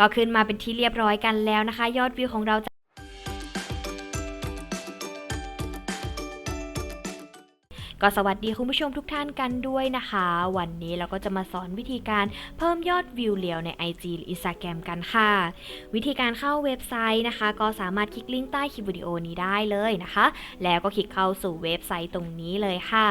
ก็ขึ้นมาเป็นที่เรียบร้อยกันแล้วนะคะ ยอดวิวของเราจะก็สวัสดีคุณผู้ชมทุกท่านกันด้วยนะคะ วันนี้เราก็จะมาสอนวิธีการเพิ่มยอดวิวเรียวใน IG หรือ Instagram กันค่ะ วิธีการเข้าเว็บไซต์นะคะ ก็สามารถคลิกลิงก์ใต้คลิปวิดีโอนี้ได้เลยนะคะ แล้วก็คลิกเข้าสู่เว็บไซต์ตรงนี้เลยค่ะ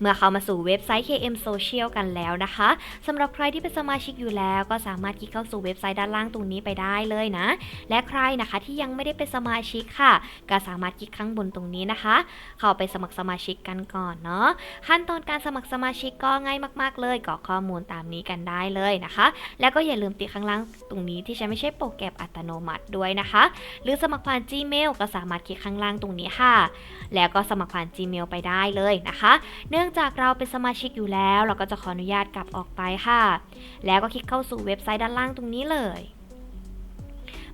เมื่อเข้ามาสู่เว็บไซต์ KM Social กันแล้วนะคะสำหรับใครที่เป็นสมาชิกอยู่แล้วก็สามารถคลิกเข้าสู่เว็บไซต์ด้านล่างตรงนี้ไปได้เลยนะ และใครนะคะที่ยังไม่ได้เป็นสมาชิกค่ะ ก็สามารถคลิกข้างบนตรงนี้นะคะ เข้าไปสมัครสมาชิกกันก่อนเนาะขั้นตอนการสมัครสมาชิกก็ง่ายมาก ๆ เลยกรอกข้อมูลตามนี้กันได้เลยนะคะ แล้วก็อย่าลืมติดข้างล่างตรงนี้ที่ใช้ไม่ใช่โปรแกรมอัตโนมัติด้วยนะคะ หรือสมัครผ่าน Gmail ก็สามารถคลิกข้างล่างตรงนี้ค่ะ แล้วก็สมัครผ่าน Gmail ไปได้เลยนะคะ เนื่องจากเราเป็นสมาชิกอยู่แล้ว เราก็จะขออนุญาตกลับออกไปค่ะ แล้วก็คลิกเข้าสู่เว็บไซต์ด้านล่างตรงนี้เลย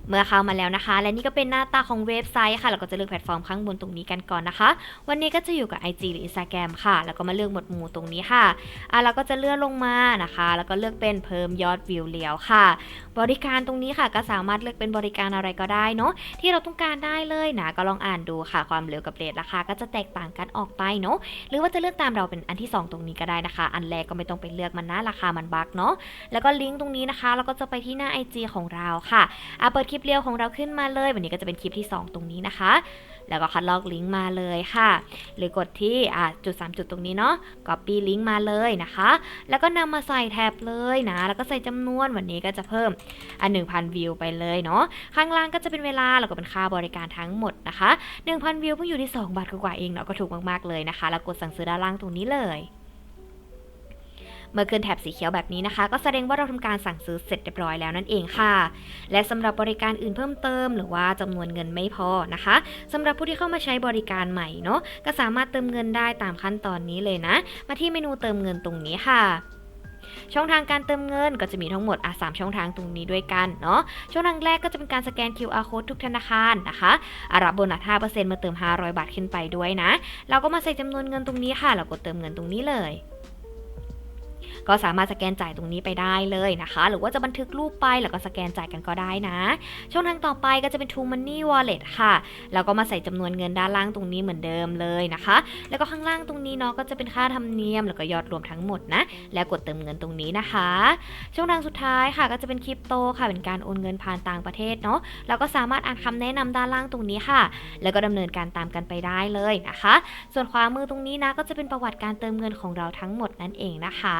เมื่อเข้ามาแล้วนะคะ และนี่ก็เป็นหน้าตาของเว็บไซต์ค่ะ เราก็จะเลือกแพลตฟอร์มข้างบนตรงนี้กันก่อนนะคะ วันนี้ก็จะอยู่กับ IG หรือ Instagram ค่ะ แล้วก็มาเลือกหมวดหมู่ตรงนี้ค่ะอะเราก็จะเลื่อนลงมานะคะ แล้วก็เลือกเป็นเพิ่มยอดวิวเลี้ยวค่ะ บริการตรงนี้ค่ะก็สามารถเลือกเป็นบริการอะไรก็ได้เนาะที่เราต้องการได้เลยนะก็ลองอ่านดูค่ะ ความเร็วกับเรทราคาก็จะแตกต่างกันออกไปเนาะหรือว่าจะเลือกตามเราเป็นอันที่ 2 ตรงนี้ก็ได้นะคะ อันแรกก็ไม่ต้องไปเลือกมันนะราคามันบักเนาะแล้วก็ลิงก์ตรงนี้นะคะ เราก็จะไปที่หน้า IG ของเราค่ะอะเปิดคลิปเรียวของเราขึ้นมาเลย วันนี้ก็จะเป็นคลิปที่ 2 ตรงนี้นะคะ แล้วก็คัดลอกลิงก์มาเลยค่ะ หรือกดที่อะจุด 3 จุดตรงนี้เนาะ copy ลิงก์มาเลยนะคะ แล้วก็นำมาใส่แท็บเลยนะ แล้วก็ใส่จำนวนวันนี้ก็จะเพิ่มอัน1,000 วิวไปเลยเนาะ ข้างล่างก็จะเป็นเวลาแล้วก็เป็นค่าบริการทั้งหมดนะคะ 1,000 วิวเพิ่งอยู่ที่ 2 บาทกว่าเองเนาะก็ถูกมากๆเลยนะคะ แล้วกดสั่งซื้อด้านล่างตรงนี้เลย เมื่อขึ้นแถบสีเขียวแบบนี้นะคะ ก็แสดงว่าเราทำการสั่งซื้อเสร็จเรียบร้อยแล้วนั่นเองค่ะ และสำหรับบริการอื่นเพิ่มเติม หรือว่าจำนวนเงินไม่พอนะคะสำหรับผู้ที่เข้ามาใช้บริการใหม่เนาะก็สามารถเติมเงินได้ตามขั้นตอนนี้เลยนะ มาที่เมนูเติมเงินตรงนี้ค่ะช่องทางการเติมเงินก็จะมีทั้งหมดอะสามช่องทางตรงนี้ด้วยกันเนาะ ช่องทางแรกก็จะเป็นการสแกน QR code ทุกธนาคารนะคะอารับโบนัส5%มาเติม 500 บาทขึ้นไปด้วยนะ เราก็มาใส่จำนวนเงินตรงนี้ค่ะแล้วกดเติมเงินตรงนี้เลย ก็สามารถสแกนจ่ายตรงนี้ไปได้เลยนะคะ หรือว่าจะบันทึกรูปไปแล้วก็สแกนจ่ายกันก็ได้นะ ช่องทางต่อไปก็จะเป็น True Money Wallet ค่ะ แล้วก็มาใส่จำนวนเงินด้านล่างตรงนี้เหมือนเดิมเลยนะคะ แล้วก็ข้างล่างตรงนี้เนาะก็จะเป็นค่าธรรมเนียมแล้วก็ยอดรวมทั้งหมดนะ แล้วกดเติมเงินตรงนี้นะคะ ช่องทางสุดท้ายค่ะก็จะเป็นคริปโตค่ะเป็นการโอนเงินผ่านต่างประเทศเนาะแล้วก็สามารถอ่านคำแนะนำด้านล่างตรงนี้ค่ะ แล้วก็ดำเนินการตามกันไปได้เลยนะคะ ส่วนขวามือตรงนี้นะก็จะเป็นประวัติการเติมเงินของเราทั้งหมดนั่นเองนะคะ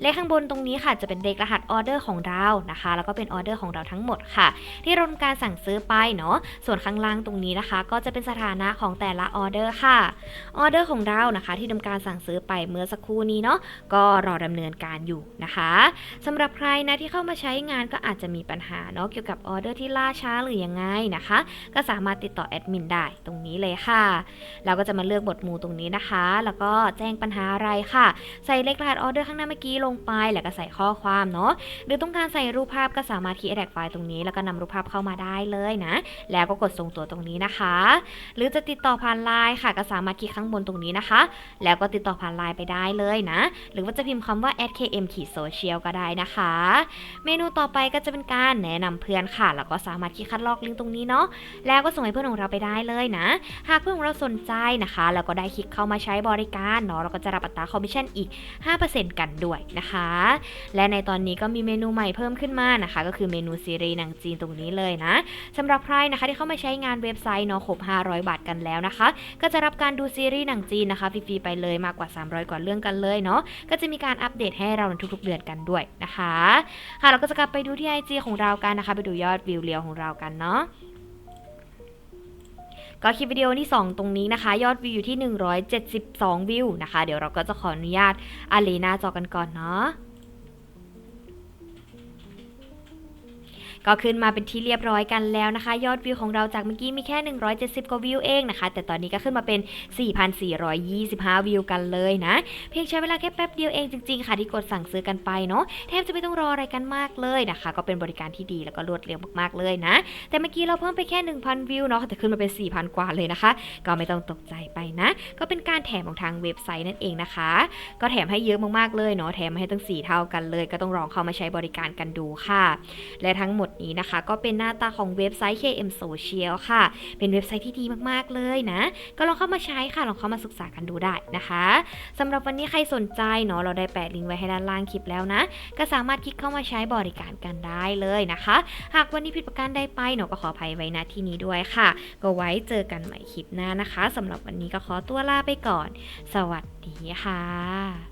เลขข้างบนตรงนี้ค่ะจะเป็นเลขรหัสออเดอร์ของเรานะคะ แล้วก็เป็นออเดอร์ของเราทั้งหมดค่ะ ที่เราทำการสั่งซื้อไปเนาะส่วนข้างล่างตรงนี้นะคะ ก็จะเป็นสถานะของแต่ละออเดอร์ค่ะออเดอร์ของเรานะคะ ที่ทำการสั่งซื้อไปเมื่อสักครู่นี้เนาะก็รอดำเนินการอยู่นะคะสำหรับใครนะที่เข้ามาใช้งานก็อาจจะมีปัญหาเนาะเกี่ยวกับออเดอร์ที่ล่าช้าหรือยังไงนะคะ ก็สามารถติดต่อแอดมินได้ตรงนี้เลยค่ะเราก็จะมาเลือกบทหมู่ตรงนี้นะคะ แล้วก็แจ้งปัญหาอะไรค่ะ ใส่เลขรหัสออเดอร์ข้างหน้าเมื่อกี้ลงไปแล้วก็ใส่ข้อความเนาะหรือต้องการใส่รูปภาพก็สามารถคีย์แท็กไฟล์ตรงนี้ แล้วก็นำรูปภาพเข้ามาได้เลยนะ แล้วก็กดส่งตัวตรงนี้นะคะ หรือจะติดต่อผ่านไลน์ค่ะก็สามารถคลิกข้างบนตรงนี้นะคะ แล้วก็ติดต่อผ่านไลน์ไปได้เลยนะ หรือว่าจะพิมพ์คำว่า @km ขีด social ก็ได้นะคะ เมนูต่อไปก็จะเป็นการแนะนำเพื่อนค่ะ แล้วก็สามารถคลิกคัดลอกลิงก์ตรงนี้เนาะแล้วก็ส่งให้เพื่อนของเราไปได้เลยนะ หากเพื่อนของเราสนใจนะคะ แล้วก็ได้คลิกเข้ามาใช้บริการเนาะเราก็จะรับอัตราคอมมิชชั่นอีก 5%กันด้วยนะคะ และในตอนนี้ก็มีเมนูใหม่เพิ่มขึ้นมานะคะ ก็คือเมนูซีรีส์หนังจีนตรงนี้เลยนะสำหรับใครนะคะที่เข้ามาใช้งานเว็บไซต์เนาะครบ 500 บาทกันแล้วนะคะ ก็จะรับการดูซีรีส์หนังจีนนะคะฟรีๆไปเลยมากกว่า 300 กว่าเรื่องกันเลยเนาะก็จะมีการอัปเดตให้เราในทุกๆเดือนกันด้วยนะคะค่ะเราก็จะกลับไปดูที่ IG ของเรากันนะคะ ไปดูยอดวิวเรียวของเรากันเนาะ ก็คลิปวิดีโอที่ 2 ตรงนี้นะคะ ยอดวิวอยู่ที่ 172 วิวนะคะ เดี๋ยวเราก็จะขออนุญาตอาลีหน้าจอกันก่อนเนาะ ก็ขึ้นมาเป็นที่เรียบร้อยกันแล้วนะคะ ยอดวิวของเราจากเมื่อกี้มีแค่ 170 กว่าวิวเองนะคะ แต่ตอนนี้ก็ขึ้นมาเป็น 4,425 วิวกันเลยนะ เพียงใช้เวลาแค่แป๊บเดียวเองจริงๆ ค่ะที่กดสั่งซื้อกันไปเนาะแทบจะไม่ต้องรออะไรกันมากเลยนะคะ ก็เป็นบริการที่ดีแล้วก็รวดเร็วมากๆเลยนะ แต่เมื่อกี้เราเพิ่มไปแค่ 1,000 วิวเนาะแต่ขึ้นมาเป็น 4,000 กว่าเลยนะคะ ก็ไม่ต้องตกใจไปนะ ก็เป็นการแถมของทางเว็บไซต์นั่นเองนะคะ ก็แถมให้เยอะมากๆเลยเนาะแถมมาให้ตั้ง 4 เท่ากันเลย ก็ต้องลองเข้ามาใช้บริการกันดูค่ะ และทั้งหมดนี้นะคะ ก็เป็นหน้าตาของเว็บไซต์ KM Social ค่ะ เป็นเว็บไซต์ที่ดีมากๆเลยนะ ก็ลองเข้ามาใช้ค่ะ ลองเข้ามาศึกษากันดูได้นะคะสำหรับวันนี้ใครสนใจเนาะเราได้แปะลิงก์ไว้ให้ด้านล่างคลิปแล้วนะ ก็สามารถคลิกเข้ามาใช้บริการกันได้เลยนะคะ หากวันนี้ผิดประการใดไปเนาะก็ขออภัยไว้ณที่นี้ด้วยค่ะ ก็ไว้เจอกันใหม่คลิปหน้านะคะสำหรับวันนี้ก็ขอตัวลาไปก่อน สวัสดีค่ะ